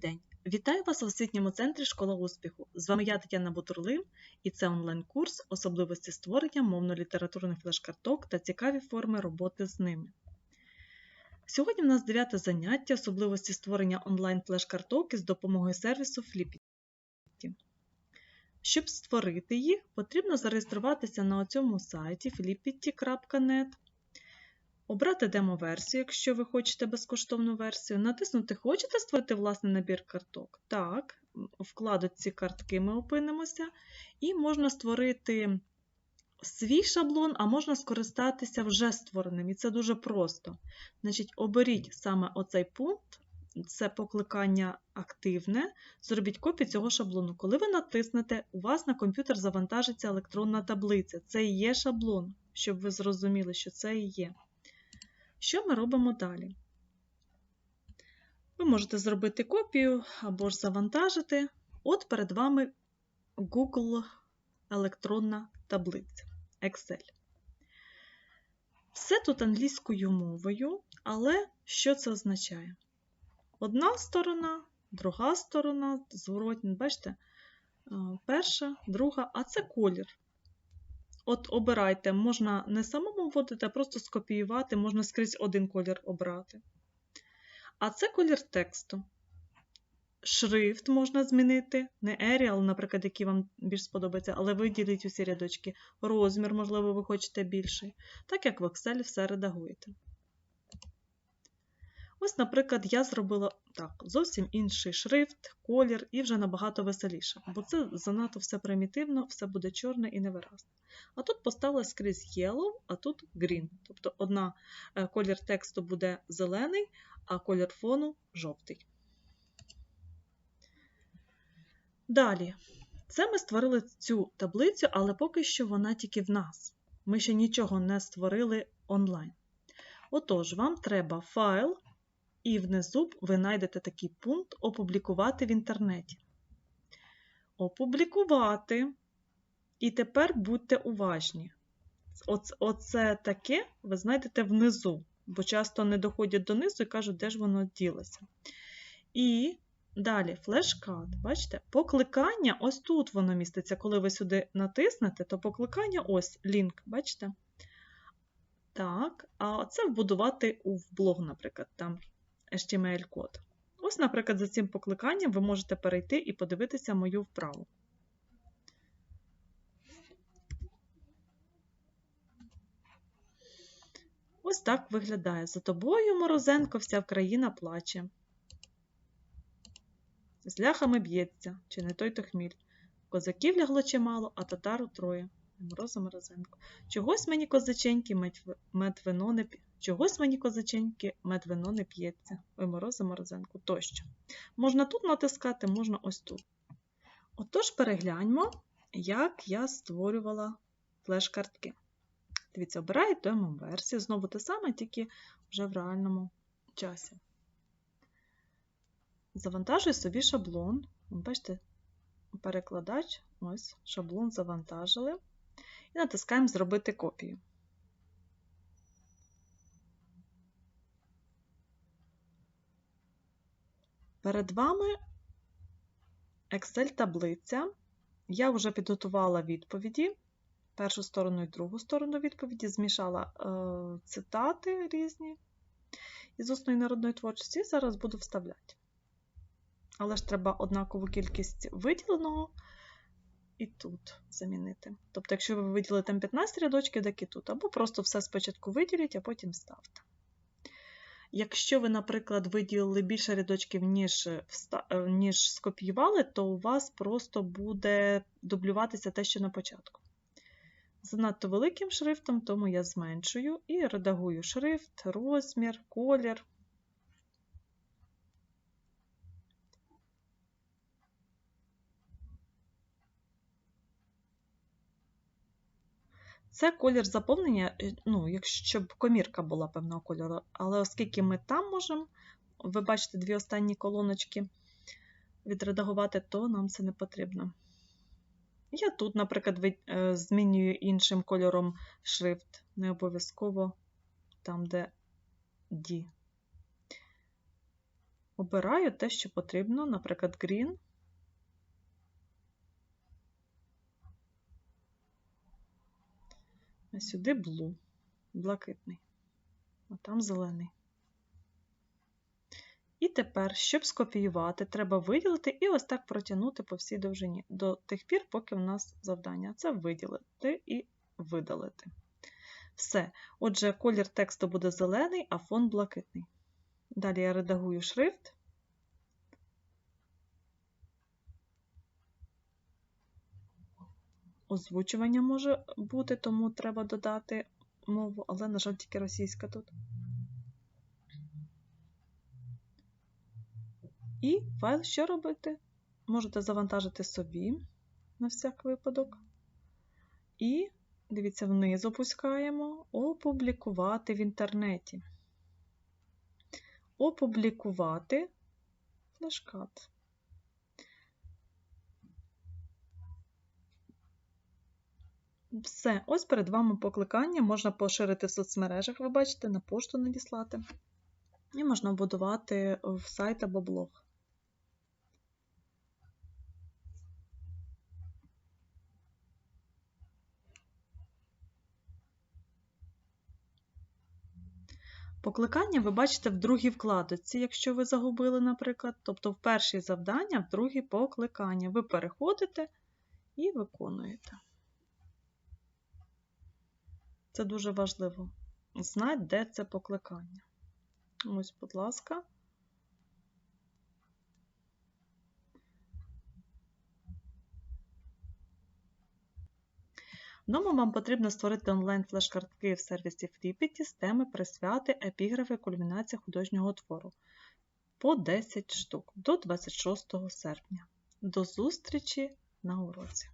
день! Вітаю вас у освітньому центрі Школа успіху. З вами я Тетяна Бутурлин, і це онлайн-курс особливості створення мовно-літературних флеш-карток та цікаві форми роботи з ними. Сьогодні в нас дев'яте заняття особливості створення онлайн-флеш-карток із допомогою сервісу Flippity. Щоб створити їх, потрібно зареєструватися на цьому сайті flippity.net обрати демо-версію, якщо ви хочете безкоштовну версію, натиснути Хочете створити власний набір карток? Так, в вкладці картки ми опинимося, і можна створити свій шаблон, а можна скористатися вже створеним. І це дуже просто. Значить, Оберіть саме оцей пункт. Це покликання активне. Зробіть копію цього шаблону. Коли ви натиснете, у вас на комп'ютер завантажиться електронна таблиця. Це і є шаблон, щоб ви зрозуміли, що це і є. Що ми робимо далі? Ви можете зробити копію або ж завантажити. От перед вами Google електронна таблиця Excel. Все тут англійською мовою, але що це означає? Одна сторона, друга сторона, зворотня, бачите, перша, друга, а це колір. От обирайте, можна не самому вводити, а просто скопіювати, можна скрізь один колір обрати. А це колір тексту. Шрифт можна змінити, не Arial, наприклад, який вам більш сподобається, але виділіть усі рядочки. Розмір, можливо, ви хочете більший, так як в Excel все редагуєте. Ось, наприклад, я зробила так, зовсім інший шрифт, колір і вже набагато веселіше, бо це занадто все примітивно, все буде чорне і невиразне. А тут поставила скрізь yellow, а тут green. Тобто одна е, колір тексту буде зелений, а колір фону жовтий. Далі, це ми створили цю таблицю, але поки що вона тільки в нас. Ми ще нічого не створили онлайн. Отож, вам треба файл. І внизу ви знайдете такий пункт Опублікувати в інтернеті. Опублікувати. І тепер будьте уважні. Оце таке ви знайдете внизу, бо часто не доходять донизу і кажуть, де ж воно ділося. І далі флешкарт. Бачите, покликання ось тут воно міститься. Коли ви сюди натиснете, то покликання ось лінк, бачите? Так, а це вбудувати в блог, наприклад. там HTML-код. Ось, наприклад, за цим покликанням ви можете перейти і подивитися мою вправу. Ось так виглядає. За тобою, Морозенко, вся країна плаче. З ляхами б'ється, чи не той то хміль. Козаків лягло чимало, а татару троє. Мороза Морозенко. Чогось мені козаченьки мед не Чогось мені козаченьки медвино не п'ється, ой морози морозенку тощо. Можна тут натискати, можна ось тут. Отож, перегляньмо, як я створювала флеш-картки. Дивіться, обираю тему версію, знову те саме, тільки вже в реальному часі. Завантажую собі шаблон. Бачите, перекладач, ось, шаблон завантажили. І натискаємо Зробити копію. Перед вами Excel-таблиця. Я вже підготувала відповіді, першу сторону і другу сторону відповіді, змішала е, цитати різні із усної народної творчості, зараз буду вставляти. Але ж треба однакову кількість виділеного і тут замінити. Тобто, якщо ви виділили там 15 рядочків, так і тут, або просто все спочатку виділіть, а потім ставте. Якщо ви, наприклад, виділили більше рядочків, ніж е, ніж скопіювали, то у вас просто буде дублюватися те, що на початку. Занадто великим шрифтом, тому я зменшую і редагую шрифт, розмір, колір. Це колір заповнення, е, ну, якщо б комірка була певного кольору, але оскільки ми там можемо, ви бачите дві останні колоночки відредагувати, то нам це не потрібно. Я тут, наприклад, е, змінюю іншим кольором шрифт, не обов'язково там, де D. Обираю те, що потрібно, наприклад, green. Сюди blue, блакитний, а там зелений. І тепер, щоб скопіювати, треба виділити і ось так протягнути по всій довжині до тих пір, поки в нас завдання це виділити і видалити. Все. Отже, колір тексту буде зелений, а фон блакитний. Далі я редагую шрифт. Озвучування може бути, тому треба додати мову, але, на жаль, тільки російська тут. І файл що робити? Можете завантажити собі на всяк випадок. І, дивіться, вниз опускаємо, опублікувати в інтернеті. Опублікувати флешкарт. Все, ось перед вами покликання. Можна поширити в соцмережах, ви бачите, на пошту надіслати. І можна будувати в сайт або блог. Покликання ви бачите в другій вкладочці, якщо ви загубили, наприклад, тобто в першій завдання, в другій покликання. Ви переходите і виконуєте. Це дуже важливо. Знати, де це покликання. Ось, будь ласка. Вдома вам потрібно створити онлайн-флеш-картки в сервісі Flippity з теми присвяти епіграфи кульмінація художнього твору по 10 штук до 26 серпня. До зустрічі на уроці!